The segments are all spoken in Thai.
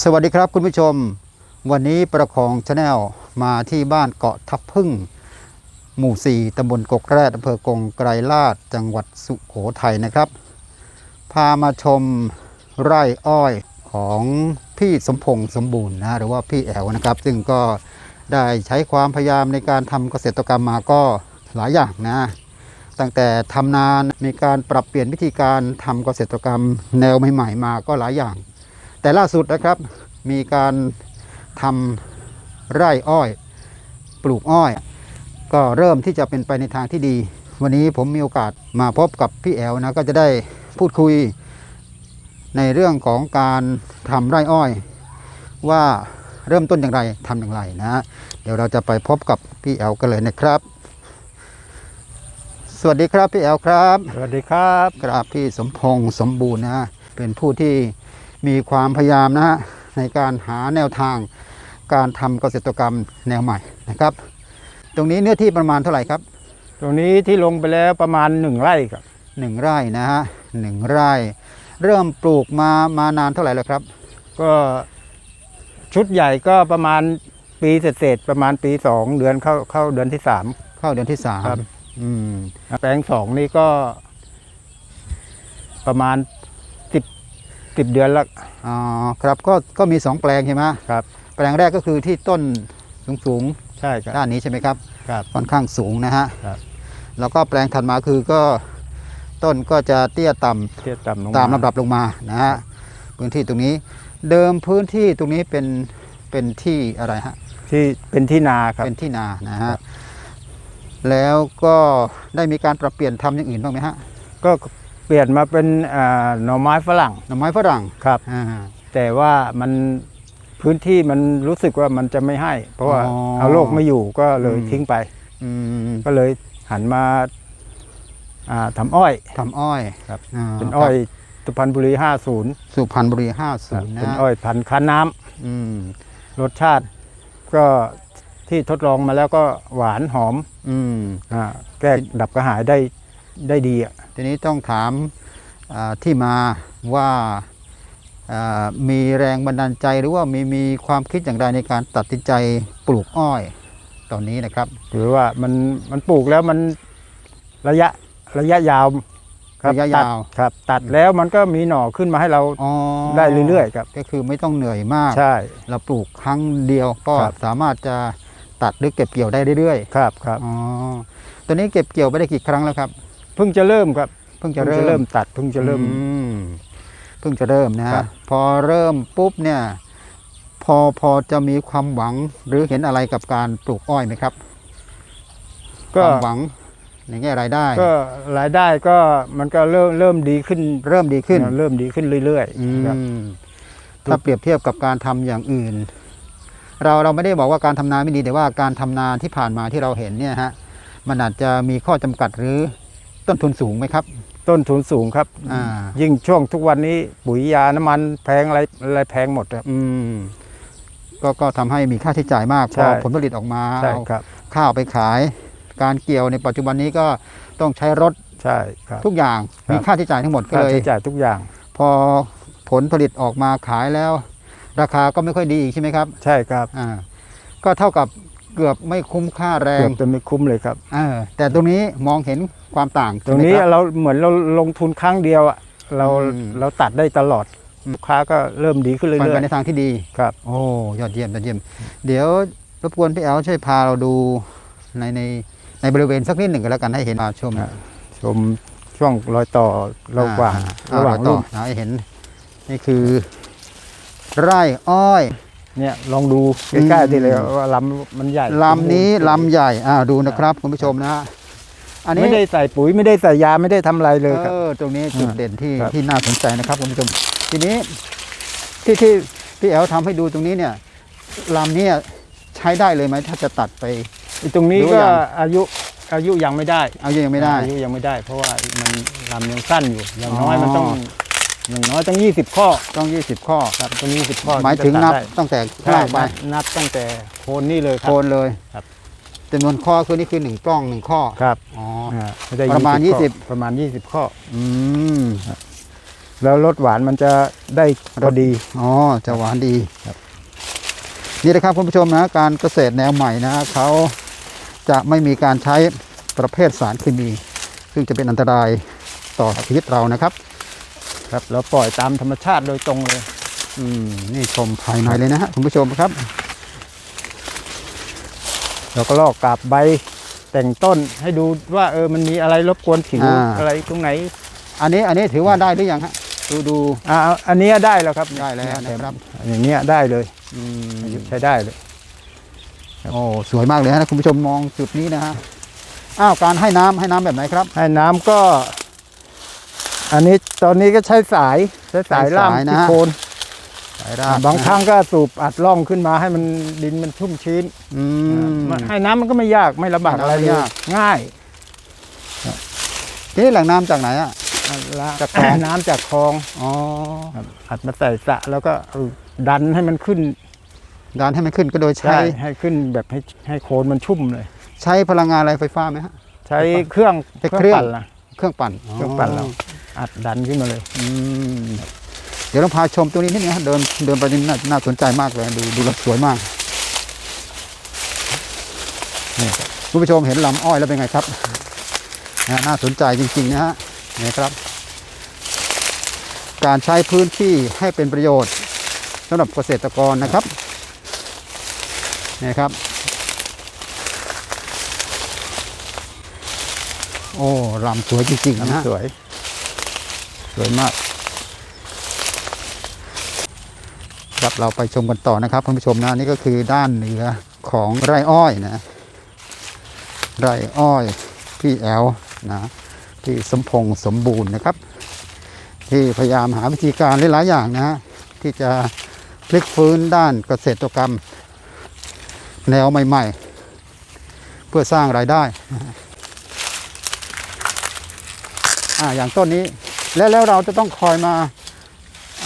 สวัสดีครับคุณผู้ชม วันนี้ประคองชาแนลมาที่บ้านเกาะทับพึ่ง หมู่4ตำบลกกแรดอำเภอกงไกรลาดจังหวัดสุโขทัยนะครับ พามาชมไร่อ้อยของพี่สมพงษ์สมบูรณ์นะหรือว่าพี่แอวนะครับ ซึ่งก็ได้ใช้ความพยายามในการทำเกษตรกรรมมาก็หลายอย่างนะ ตั้งแต่ทำนานมีการปรับเปลี่ยนวิธีการทำเกษตรกรรมแนวใหม่ ๆ มาก็หลายอย่าง แต่ล่าสุดนะครับมีการทำไร่อ้อย ปลูกอ้อย ก็เริ่มที่จะเป็นไปในทางที่ดี วันนี้ผมมีโอกาสมาพบกับพี่แอลนะก็จะได้พูดคุย ในเรื่องของการทำไร่อ้อย ว่าเริ่มต้นอย่างไรทำอย่างไรนะ เดี๋ยวเราจะไปพบกับพี่แอลกันเลยนะครับ สวัสดีครับพี่แอลครับ สวัสดีครับ ครับพี่สมพงษ์สมบูรณ์นะฮะเป็นผู้ที่ มีความพยายามนะฮะในการหาแนวทางการทำเกษตรกรรมแนวใหม่นะครับ ตรงนี้เนื้อที่ประมาณเท่าไหร่ครับ ตรงนี้ที่ลงไปแล้วประมาณหนึ่งไร่ครับหนึ่งไร่นะฮะหนึ่งไร่ เริ่มปลูกมามานานเท่าไหร่แล้วครับ ก็ชุดใหญ่ก็ประมาณปีเศษๆประมาณปีสองเดือนเข้าเข้าเดือนที่สาม เข้าเดือนที่สามครับ อืมแปลงสองนี่ก็ประมาณสิบ สิบเดือนแล้วอ๋อครับก็ก็มีสองแปลงใช่ไหมครับ แปลงแรกก็คือที่ต้นสูงใช่คๆรับด้านนี้ใช่ไหมครับครับค่อนข้างสูงนะฮะครับแล้วก็แปลงถัดมาคือก็ต้นก็จะเตี้ยต่ำเทียบต่ำลงตามลำดับลงมานะฮะพื้นที่ตรงนี้เดิมพื้นที่ตรงนี้เป็นเป็นที่อะไรฮะที่เป็นที่นาครับเป็นที่นานะครัฮะบแล้วก็ได้มีการปรับเปลี่ยนทำอย่างอื่นบ้างไหมฮะก็เปลี่ยนมาเป็นอ่าหน่อไม้ฝรั่งหน่อไม้ฝรั่งครับ อ่า แต่ว่ามันพื้นที่มันรู้สึกว่ามันจะไม่ให้ เพราะว่าอ๋อเอาโรคไม่อยู่ก็เลยอืม ทิ้งไป อืมก็เลยหันมาอ่าทำอ้อย ทำอ้อยครับาเป็นอ้อยสุพรรณบุรี 50สุพรรณบุรีห้าศูครับนย์นะเป็นฮะอ้อยพันธุ์ค้าน้ำอืมรสชาติก็ที่ทดลองมาแล้วก็หวานหอมอืม อ่าแก้ดับกระหายได้ ได้ดีอะทีนี้ต้องถามอ่าที่มาว่าอ่ามีแรงบันดาลใจหรือว่ามีมีความคิดอย่างไรในการตัดสินใจปลูกอ้อยตอนนี้นะครับหรือว่ามันมันปลูกแล้วมันระยะระยะยาวคบระยะยาวตัดครับ ตัดแล้วมันก็มีหน่อขึ้นมาให้เราอ๋อได้เรื่อยๆครับก็คือไม่ต้องเหนื่อยมากใช่ เราปลูกครั้งเดียวก็ครับสามารถจะตัดหรือเก็บเกี่ยวได้เรื่อยครับครับๆอ๋อตัวนี้เก็บเกี่ยวไปได้กี่ครั้งแล้วครับ เพิ่งจะเริ่มครับ เพิ่งเพิ่จะงเริ่จะมเริ่มตัดเพิ่งจะเริ่ม อืม เพิ่งจะเริ่มนะครัฮะบ พอเริ่มปุ๊บเนี่ย พอพอจะมีความหวังหรือเห็นอะไรกับการปลูกอ้อยไหมครับคก็วามหวังในแง่รายได้ ก็รายได้ก็มันก็เริ่มเริ่มดีขึ้นเริ่มดีขึ้นเริ่มดีขึ้นเรื่อยอืๆครับ มถ้าเปรียบเทียบกับการทำอย่างอื่น เราเราไม่ได้บอกว่าการทำนาไม่ดีแต่ว่าการทำนาที่ผ่านมาที่เราเห็นเนี่ยฮะมันอาจจะมีข้อจำกัดหรือ ต้นทุนสูงไหมครับ ต้นทุนสูงครับ อ่า ยิ่งช่วงทุกวันนี้ปุ๋ยยาน้ำมันแพงอะไรอะไรแพงหมดครับ อืม ก็ก็ทำให้มีค่าใช้จ่ายมากพใช่ อผลผลิตออกมาใช่เอาครับ ข้าวไปขาย การเกี่ยวในปัจจุบันนี้ก็ต้องใช้รถใช่ครับ ทุกอย่างครับ มีค่าใช้จ่ายทั้งหมดก็ค่าเลยใช้จ่ายทุกอย่าง พอผลผลิตออกมาขายแล้ว ราคาก็ไม่ค่อยดีอีกใช่ไหมครับ ใช่ครับ อ่าก็เท่ากับ เกือบไม่คุ้มค่าแรเกืงอบจะไม่คุ้มเลยครับ เออแต่ตรงนี้มองเห็นความต่างตรงนี้ใช่ไหมคบ เราเหมือนเราลงทุนครั้งเดียวอะเราอืม เราตัดได้ตลอดอืมลูกค้าก็เริ่มดีขึ้นไปเรื่อไปยในทางที่ดี ๆครับ โอ้ยอดเยี่ยมยอดเยี่ยม เดี๋ยวรบกวนพี่แอลช่วยพาเราดูในในในบริเวณสักนิดหนึ่งก็แล้วกันให้เห็นมาชมอ่าชมช่วงรอยต่อระหว่างอ่ระหว่างต่รุ่อนนะให้เห็น นี่คือ ไร่อ้อย เนี่ยลองดูใกล้อืมๆทีเลยว่าลำมันใหญ่ลำนี้ลำใหญ่อ่าดูนะครับคุณผู้ชมนะฮะอันนี้ไม่ได้ใส่ปุ๋ยไม่ได้ใส่ยาไม่ได้ทำอะไรเลยครับเออตรงนี้จุดอ่าเด่นที่ครับที่น่าสนใจนะครับคุณผู้ชมทีนี้ที่ที่พี่แอลทำให้ดูตรงนี้เนี่ยลำเนี้ใช้ได้เลยไหมถ้าจะตัดไปไอ้ตรงนี้รู้ก็ยังอายุอายุยังไม่ได้เอายังไม่ได้อายุยังไม่ได้ เพราะว่ามันลำยังสั้นอยู่อย่างน้อยอ๋อมันต้อง อย่างน้อยต้อง 20 ข้อต้อง 20 ข้อ ครับต้อง20 ข้อหมายถึงจะนับตัดได้ตั้งแต่ใช่ล่างไปนับนับตั้งแต่โคนนี่เลยคโครับนเลยครับจำนวนข้อคือนี่คือหนึ่งกล้องหนึ่งข้อครับอ๋ออ่าไม่ได้ประมาณข้อ20 ประมาณ 20 ข้อ อืมแล้วรสหวานมันจะได้พอดีอ๋อจะหวานดีครับ นี่นะครับคุณผู้ชมนะการเกษตรแนวใหม่นะเขาจะไม่มีการใช้ประเภทสารเคมี ซึ่งจะเป็นอันตรายต่อชีวิตเรานะครับ ครับเราปล่อยตามธรรมชาติโดยตรงเลย อืมนี่ชมภายในเลยนะฮะคุณผู้ชมครับ เราก็ลอกกาบใบแต่งต้นให้ดูว่าเออมันมีอะไรรบกวนผิวอ่า อะไรตรงไหน อันนี้อันนี้ถือว่าได้หรือยังฮะดูดู อ่าอันเนี้ยได้แล้วครับได้แล้วนะครับ อย่างเนี้ยได้เลยอืมใช้ได้เลย โอ้สวยมากเลยนะคุณผู้ชมมองจุดนี้นะฮะอ้าวการให้น้ำให้น้ำแบบไหนครับ ให้น้ำก็ อันนี้ตอนนี้ก็ใช้สายใช้สายใช้ล่ามสายนะ ที่โคนสายรากบางครั้งก็สูบอัดร่องขึ้นมาให้มันดินมันชุ่มชื้นอืมให้น้ำมันก็ไม่ยากไม่ลำบากอะไรไม่เลยยากง่ายทีนี้แหล่งน้ำจากไหนอะละจากคลอง น้ำจากคลองอ๋อครับอัดมาใส่สระแล้วก็เอาดันให้มันขึ้นการให้มันขึ้นก็โดยใช้ใช่ให้ขึ้นแบบให้ให้โคนมันชุ่มเลย ใช้พลังงานอะไรไฟฟ้าไหมฮะ ใช้เครื่องใช้เครื่อง ปั่นล่ะ เครื่องปั่นเครื่องปั่นเรา อัดดันขึ้นมาเลย อืมเดี๋ยวเราพาชมตรงนี้นิดนึงฮะเดินเดินไปนี่น่าน่าสนใจมากเลย ดูดูแล้วสวยมากนี่คุณผู้ชมเห็นลำอ้อยแล้วเป็นไงครับนะน่าสนใจจริง ๆ นะฮะนี่ครับ การใช้พื้นที่ให้เป็นประโยชน์สำหรับเกษตรกรนะครับนี่ครับ โอ้ลำสวยจริงๆนะฮะสวย สวยมาก ครับเราไปชมกันต่อนะครับคุณผู้ชมนะนี่ก็คือด้านเหนือของไร่อ้อยนะไร่อ้อยพี่แอลนะที่สมพงษ์สมบูรณ์นะครับ ที่พยายามหาวิธีการหลายๆอย่างนะที่จะพลิกฟื้นด้านเกษตรกรรม แนวใหม่ ๆ เพื่อสร้างรายได้ อ่าอย่างต้นนี้ แล้วแล้วเราจะต้องคอยมา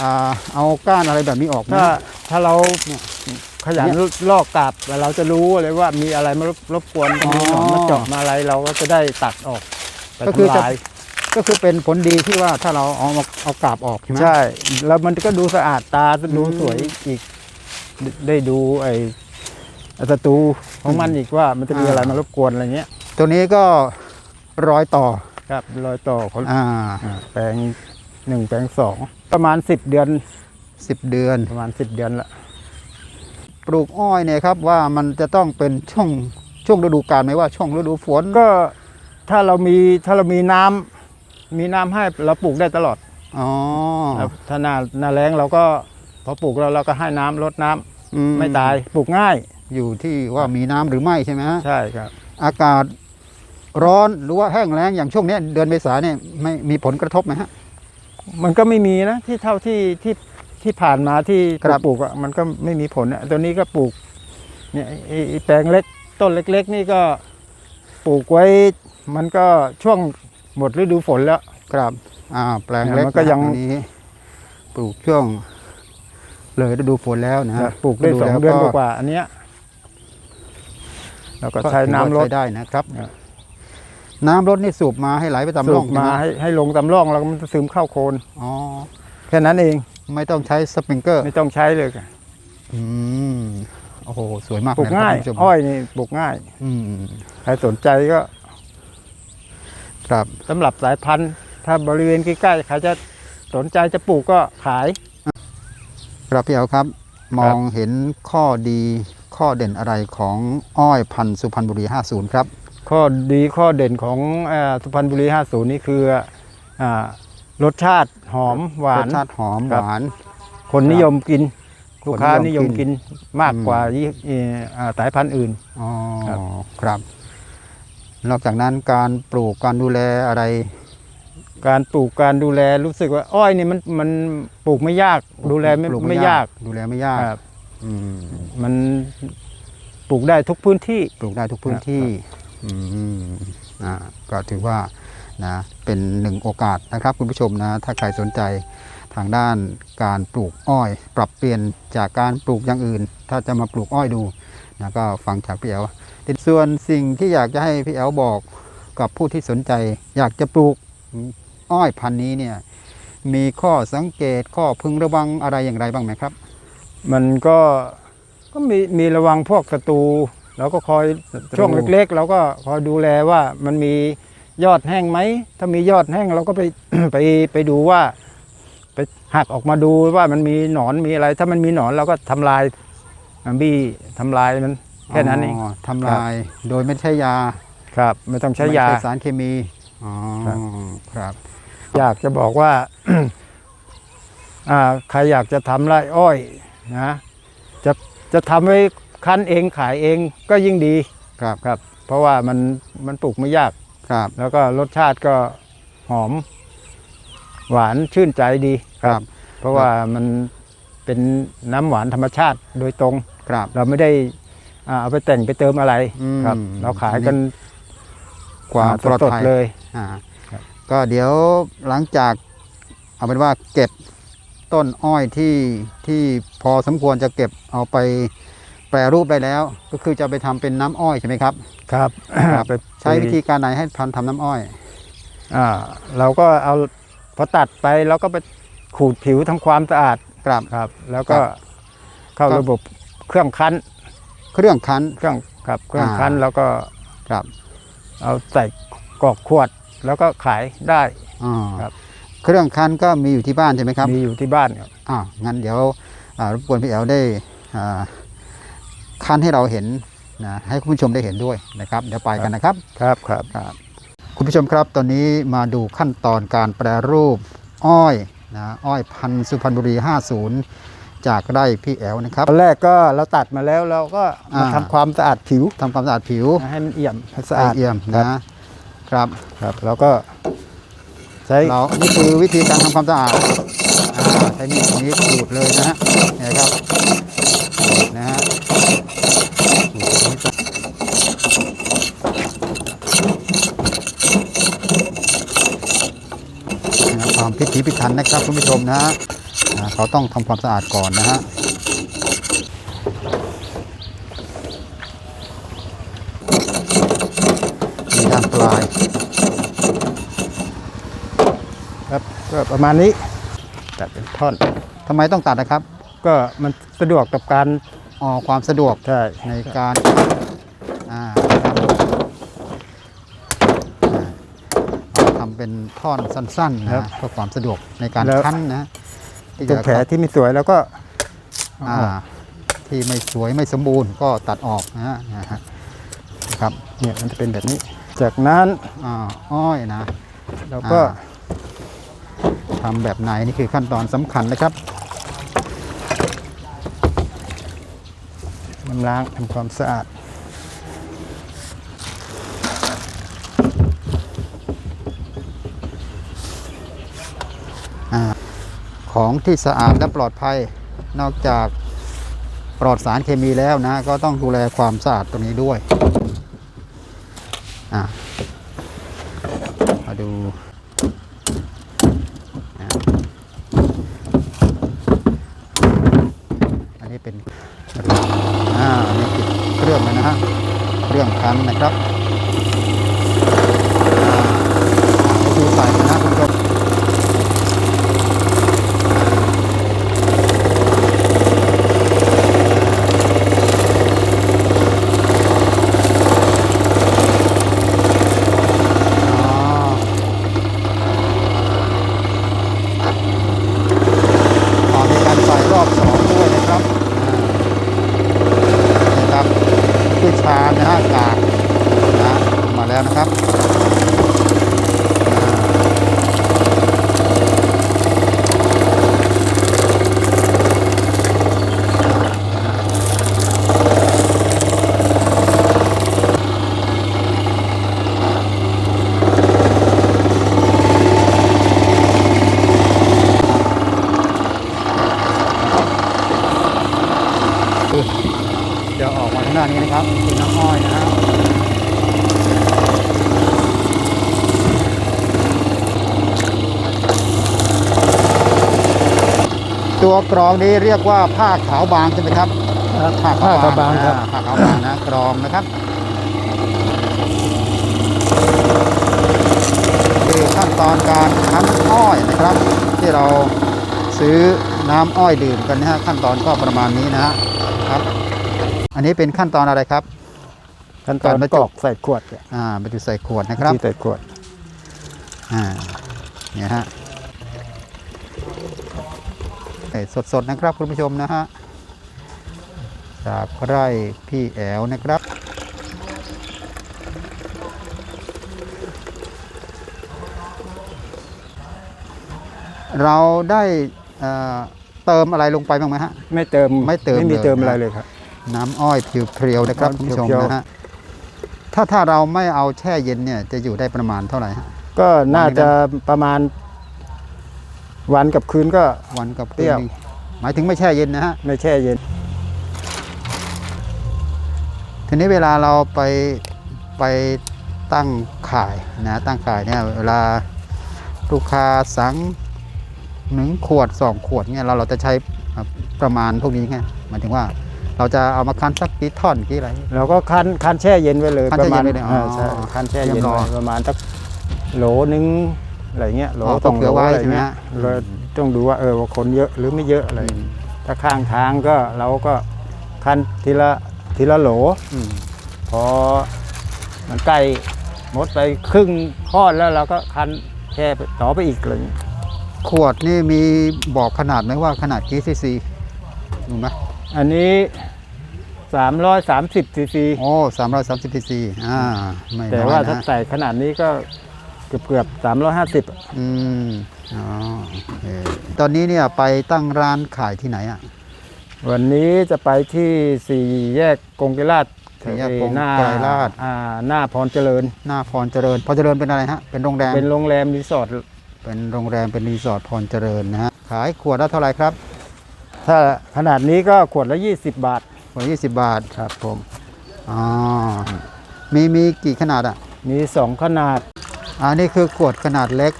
อ่าเอาก้านอะไรแบบนี้ออกไหม ถ้าถ้าเราเนี่ยขยันเนี่ยลอกกาบแล้วเราจะรู้เลยว่ามีอะไรมารบรบกวนอ๋อมีหนอนมาเจาะมาอะไรเราก็จะได้ตัดออกไปก็คือจะทำลายก็คือเป็นผลดีที่ว่าถ้าเราเอามาเอากาบออกใช่ไหม ใช่ แล้วมันก็ดูสะอาดตาดูอืม สวยอีกได้ดูไอ้ศัตรูของมันอีกว่ามันจะมีอะไรมารบกวนอะไรเงี้ย ตัวนี้ก็รอยต่อ ครับรอยต่อของอ่าอ่าแปลงหนึ่งแปลงสองประมาณสิบเดือนสิบเดือน ประมาณสิบเดือนละปลูกอ้อยเนี่ยครับว่ามันจะต้องเป็นช่วงช่วงฤดูกาลไหมว่าช่วงฤดูฝนก็ถ้าเรามีถ้าเรามีน้ำมีน้ำให้เราปลูกได้ตลอดอ๋อครับถ้าหน้าหน้าแรงเราก็พอปลูกแล้วเราก็ให้น้ำลดน้ำอืไม่ตายปลูกง่ายอยู่ที่ว่ามีน้ำหรือไม่ใช่ไหมฮะใช่ครับ อากาศ ร้อนหรือว่าแห้งแล้งอย่างช่วงเนี้ยเดือนเมษาเนี่ยไม่มีผลกระทบไหมฮะ มันก็ไม่มีนะที่เท่าที่ที่ที่ผ่านมาที่ครับปลูกอะมันก็ไม่มีผลอะตัวนี้ก็ปลูกเนี่ยไอ้ไอ้ไอ้แปลงเล็กต้นเล็ก ๆ นี่ก็ปลูกไว้ มันก็ช่วงหมดฤดูฝนแล้ว ครับอ่าแปลงเล็กมันก็ยังะฮะอันนี้ปลูกช่วง เลยฤดูฝนแล้วนะฮะปลูกได้สองแล้วเดือนกว่าๆอันเนี้ยแล้วก็ใช้น้ำลดใช้ได้นะครับครับ น้ำลดนี่สูบมาให้ไหลไปตามสูร่อบงมาใช่ไหให้ให้ลงตามร่องแล้วมันจะซึมเข้าโคนอ๋อแค่นั้นเองไม่ต้องใช้สปริงเกอร์ไม่ต้องใช้เลยค่ะอืมโอ้โหสวยมากปลูกเลนะง่ายคุณผู้ชมอ้อยนี่ปลูกง่าย อืมใครสนใจก็ครับสำหรับสายพันธุ์ ถ้าบริเวณใกล้ๆใครจะสนใจจะปลูกก็ขาย ครับพี่เอาครับ มองเห็นข้อดีข้อเด่นอะไรของอ้อยพันธุ์สุพรรณบุรี 50 ครับ ข้อดีข้อเด่นของเอ่อสุพรรณบุรี 50 นี่คืออ่ารสชาติหอมหวารนสชาติหอมคหรับวาน คนนิยมกินคนลูกค้านินิยยมมกิกินนมากกว่ายี่เอ่ออ่าสายพันธุ์อื่นอ๋อครับครับ นอกจากนั้นการปลูกการดูแลอะไร การปลูกการดูแลรู้สึกว่า อ้อยนี่มันมันปลูกไม่ยาก ดูแลไม่ปลูไม่ยาก ดูแลไม่ยากครับอืมมันปลูกได้ทุกพื้นที่ ปลูกได้ทุกพื้นที่ อืมอ่าก็ถือว่านะเป็นหนึ่งโอกาสนะครับคุณผู้ชมนะถ้าใครสนใจทางด้านการปลูกอ้อย ปรับเปลี่ยนจากการปลูกอย่างอื่น ถ้าจะมาปลูกอ้อยดูนะก็ฟังจากพี่แอลส่วนสิ่งที่อยากจะให้พี่แอลบอกกับผู้ที่สนใจ อยากจะปลูกอ้อยพันธุ์นี้เนี่ยมีข้อสังเกตข้อพึงระวังอะไรอย่างไรบ้างไหมครับ มันก็ก็มีมีระวังพวกศัตรู เราก็คอยศัตรูช่วงเล็กๆเราก็คอยดูแลว่ามันมียอดแห้งไหม ถ้ามียอดแห้งเราก็ไปไปไปดูว่า ไปหักออกมาดูว่ามันมีหนอนมีอะไร ถ้ามันมีหนอนเราก็ทำลายอะบี้ทำลายมันแค่นั้นเองทำลายโดยไม่ใช้ยาครับ ไม่ต้องใช้ยาไม่สารเคมีอ๋อครับครับอยากจะบอกว่าอ่าใครอยากจะทำไร่อ้อยนะ จะจะทำไว้ คั้นเองขายเองก็ยิ่งดีครับครับ เพราะว่ามันมันปลูกไม่ยาก ครับ แล้วก็รสชาติก็หอม หวานชื่นใจดีครับ เพราะว่ามันเป็นน้ำหวานธรรมชาติโดยตรงครับ เราไม่ได้อ่าเอาไปแต่งไปเติมอะไรอืม ครับ เราขายกันความอ่ปลอดสดภัยๆเลย อ่าครับ ก็เดี๋ยวหลังจากเอาเป็นว่าเก็บต้นอ้อยที่ที่พอสมควรจะเก็บเอาไป แปรรูปได้แล้ว ก็คือจะไปทำเป็นน้ำอ้อยใช่ไหมครับ ครับครับไปใช้วิธีการไหนให้พันทำน้ำอ้อย อ่า เราก็เอาพอตัดไปเราก็ไปขูดผิวทำความสะอาดครับครับ แล้วก็ครับเข้าครับระบบเครื่องคั้น เครื่องคั้นเครื่องครับเครื่องอ่าคั้นแล้วก็ครับ เอาใส่กรอกขวดแล้วก็ขายได้อ่าครับ เครื่องคั้นก็มีอยู่ที่บ้านใช่ไหมครับ มีอยู่ที่บ้านครับอ่างั้นเดี๋ยวอ่ารบกวนพี่แอลได้อ่า คั้นให้เราเห็นนะให้คุณผู้ชมได้เห็นด้วยนะครับ เดี๋ยวไปกันนะครับครับครับครับ คุณผู้ชมครับตอนนี้มาดูขั้นตอนการแปรรูปอ้อยนะอ้อยพันธุ์สุพรรณบุรี 50 จากไร่พี่แอลนะครับ ตอนแรกก็เราตัดมาแล้วเราก็มาอ่า ทำความสะอาดผิวทำความสะอาดผิวให้มันเอี่ยมให้สะให้อาดเอี่ยมครับนะครับครับ แล้วก็ใช้เรานี่คือวิธีการทำความสะอาดอ่าใช้มีดตรงนี้ขูดเลยนะฮะเนี่ยครับขูดนะฮะขูดตรงนี้นะความ พิถีพิถันนะครับคุณผู้ชมนะฮะอ่าเขาต้องทำความสะอาดก่อนนะฮะมีด้านปลายครับก็ประมาณนี้ตัดเป็นท่อนทำไมต้องตัดนะครับ ก็มันสะดวกกับการออความสะดวกใช่ในการอ่าครับอ่า เอาทำเป็นท่อนสั้นๆนะเพื่อความสะดวกในการคั้นนะที่ตรงแผลที่ไม่สวยแล้วก็อ่าที่ไม่สวยไม่สมบูรณ์ก็ตัดออกนะฮะนะฮะครับเนี่ยมันจะเป็นแบบนี้ จากนั้นอ่าอ้อยนะ เราก็อ่าทำแบบไหนนี่คือขั้นตอนสำคัญนะครับ น้ำล้างทำความสะอาด ของที่สะอาดและปลอดภัย นอกจากปลอดสารเคมีแล้วนะ ก็ต้องดูแลความสะอาดตรงนี้ด้วยอะมาดูอันนี้เป็นอ่านี่คือเครื่องนะฮะเครื่องคันนะครับอ่าให้ดูใส่นะคุณผู้ชม อ๋อมีการใส่รอบสองด้วยนะครับอ่านี่ครับ คามนะฮะกากนะมาแล้วนะครับอ่าเดี๋ยวออกมาทางด้านนี้นะครับคือน้ำอ้อยนะฮะ ตัวกรองนี้เรียกว่าผ้าขาวบางใช่ไหมครับผ้าผ้าขาวบางครับอ่ผ้าขาวบางนะกรองนะครับคือขั้นตอนการคั้นอ้อยนะครับ ที่ที่เราซื้อน้ำอ้อยดื่มกันนะฮะขั้นตอนก็ประมาณนี้นะฮะครับ อันนี้เป็นขั้นตอนอะไรครับ ขั้นตอนการบรรกจุรอกใส่ขวดเนี่ยอ่าบรรจุใส่ขวดนะครับที่ใส่ขวดอ่าเนี่ยฮะ สดๆนะครับคุณผู้ชมนะฮะจากไร่พี่แอวนะครับเราได้เอ่อเติมอะไรลงไปบ้างไหมฮะ ไม่เติมไม่เติมไม่มีเลยเติมนะอะไรเลยครับ น้ำอ้อยเพียวๆนะครับน้ำอ้อยคุณผู้ชมเพียวๆนะฮะถ้าถ้าเราไม่เอาแช่เย็นเนี่ยจะอยู่ได้ประมาณเท่าไหร่ฮะก็น่าจะประมาณ วันกับคืนก็ วันกับเปรี้คืนยวหนึ่งหมายถึงไม่แช่เย็นนะฮะ ไม่แช่เย็น ทีนี้เวลาเราไปไปตั้งขายนะตั้งขายเนี่ยเวลาลูกค้าสั่งหนึ่งขวดสองขวดเนี่ยเราเราจะใช้ประมาณพวกนี้ไงหมายถึงว่าเราจะเอามาคั้นสักกี่ท่อนกี่อะไร เราก็คั้นคั้นแช่เย็นไว้เลยคั้นปแช่ระมาณเย็นไว้เลยอ๋ออ่าใช่คั้นแช่เย็นเตรียมรอไว้ประมาณสักโหลนึง อะไรเงี้ยโหลอ๋อสองเผื่โหลอไว้อะไรใช่ไหมเงี้ยฮะ เราต้องดูว่าเออว่าคนเยอะหรือไม่เยอะอะไร ถ้าข้างทางก็เราก็คั้นทีละทีละโหล อืมพอมันใกล้หมดไปครึ่งข้อนแล้วเราก็คั้นแช่ไปต่อไปอีกอะไรอย่างเงี้ยขวดนี่มีบอกขนาดไหมว่าขนาดกี่ซีซีรู้ไหมอันนี้ 330ซีซี โอ้สามร้อยสามสิบซีซีอ่าไม่แต่น้อยว่าถ้านะใส่ขนาดนี้ก็ เกือบเกือบสามร้อยห้าสิบอืมอ๋อโอเคตอนนี้เนี่ยไปตั้งร้านขายที่ไหนอะ วันนี้จะไปที่สี่แยกกงไกรลาดสี่แยกกงหน้าไกรลาดอ่าหน้าพรเจริญ หน้าพรเจริญพรเจริญเป็นอะไรฮะ เป็นโรงแรม เป็นโรงแรมรีสอร์ทเป็นโรงแรมเป็นรีสอร์ทพรเจริญนะฮะ ขายขวดละเท่าไหร่ครับถ้าขนาดนี้ก็ขวดละ 20 บาท ขวดยี่สิบบาท ครับผม อ๋อ มีมีกี่ขนาดอะ มี 2 ขนาด อันนี้คือขวดขนาดเล็ก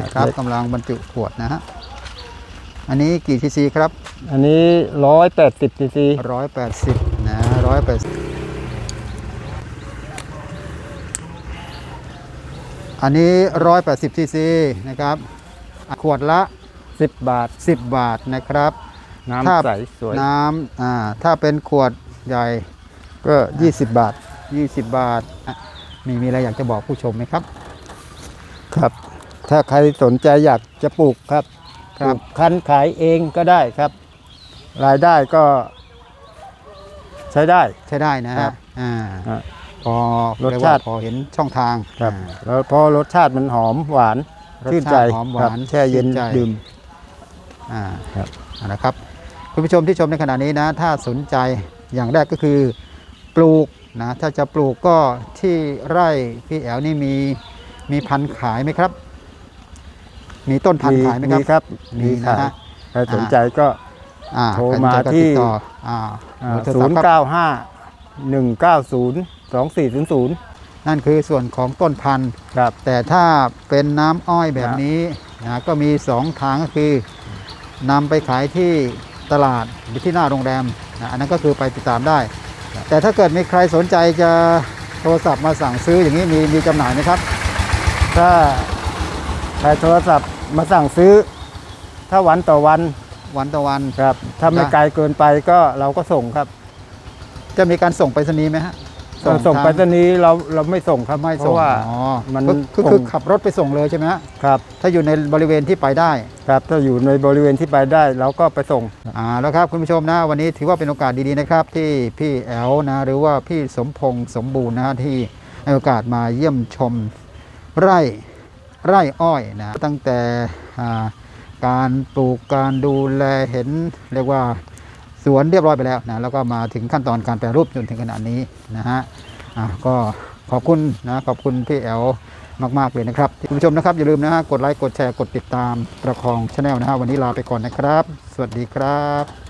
นะครับเล็กกำลังบรรจุขวดนะฮะอันนี้กี่ซีซีครับ อันนี้180ซีซีร้อยแปดสิบนะร้อยแปดอันนี้ร้อยแปดสิบซีซีนะครับขวดละ10บาท10บาทนะครับ น้ำถ้าใสสวยน้ำอ่าถ้าเป็นขวดใหญ่ก็20บาท20บาทอะมีมีอะไรอยากจะบอกผู้ชมไหมครับ ครับ ถ้าใครสนใจอยากจะปลูกครับครับปลูกคั้นขายเองก็ได้ครับ รายได้ก็ ใช้ได้ ใช้ได้นะครัฮะบ อ่าอะ พอรสเยกว่ชาติพอเห็นช่องทางครับ อ่า แล้วพอรสชาติมันหอมหวานรสชื่นชาใจติหอมหวานครับแช่เย็นชื่นใจ ดื่ม อ่าครับ เอาละครับ คุณผู้ชมที่ชมในขณะนี้นะ ถ้าสนใจอย่างแรกก็คือปลูกนะ ถ้าจะปลูกก็ที่ไร่พี่แอลนี่มี มีพันธุ์ขายไหมครับ มีต้นพันธุ์ขายไหมครับ มีครับ มีนะขายฮะใครสนใจก็อ่าโทรใคสนมาใจก็ที่ติดต่ออ่าเบอร์โทรศัพท์ครับ0 9 5 1 9 0 2 4 0 0นั่นคือส่วนของต้นพันธุ์ครับ แต่ถ้าเป็นน้ำอ้อยแบบนี้นะก็มี2ทางก็คือนำไปขายที่ตลาดหรือที่หน้าโรงแรมนะอันนั้นก็คือไปติดตามได้ แต่ถ้าเกิดมีใครสนใจจะโทรศัพท์มาสั่งซื้ออย่างนี้มีมีจำหน่ายไหมครับ ถ้าใครโทรศัพท์มาสั่งซื้อ ถ้าวันต่อวันวันต่อวัน ครับ ถ้าไม่นะไกลเกินไปก็เราก็ส่งครับ จะมีการส่งไปรษณีย์ไหมฮะส่งส่งทาไปรษณีย์เราเราไม่ส่งครับไม่เพส่งราะว่าอ๋อมันก็คือส่งคือขับรถไปส่งเลยใช่ไหมฮะครับ ถ้าอยู่ในบริเวณที่ไปได้ ครับ ถ้าอยู่ในบริเวณที่ไปได้เราก็ไปส่ง อ่าแล้วครับคุณผู้ชมนะวันนี้ถือว่าเป็นโอกาสดีๆนะครับ ที่พี่แอลนะหรือว่าพี่สมพงษ์สมบูรณ์นะที่ให้โอกาสมาเยี่ยมชม ไร่ไร่อ้อยนะตั้งแต่การปลูกการดูแลเห็นเรียกว่าสวนเรียบร้อยไปแล้วนะแล้วก็มาถึงขั้นตอนการแปรรูปจนถึงขนาดนี้นะฮะก็ขอบคุณนะขอบคุณพี่แอลมาก ๆ เลยนะครับคุณผู้ชมนะครับ อย่าลืมนะฮะกดไลค์กดแชร์กดติดตามประคองช anel นะฮะวันนี้ลาไปก่อนนะครับ สวัสดีครับ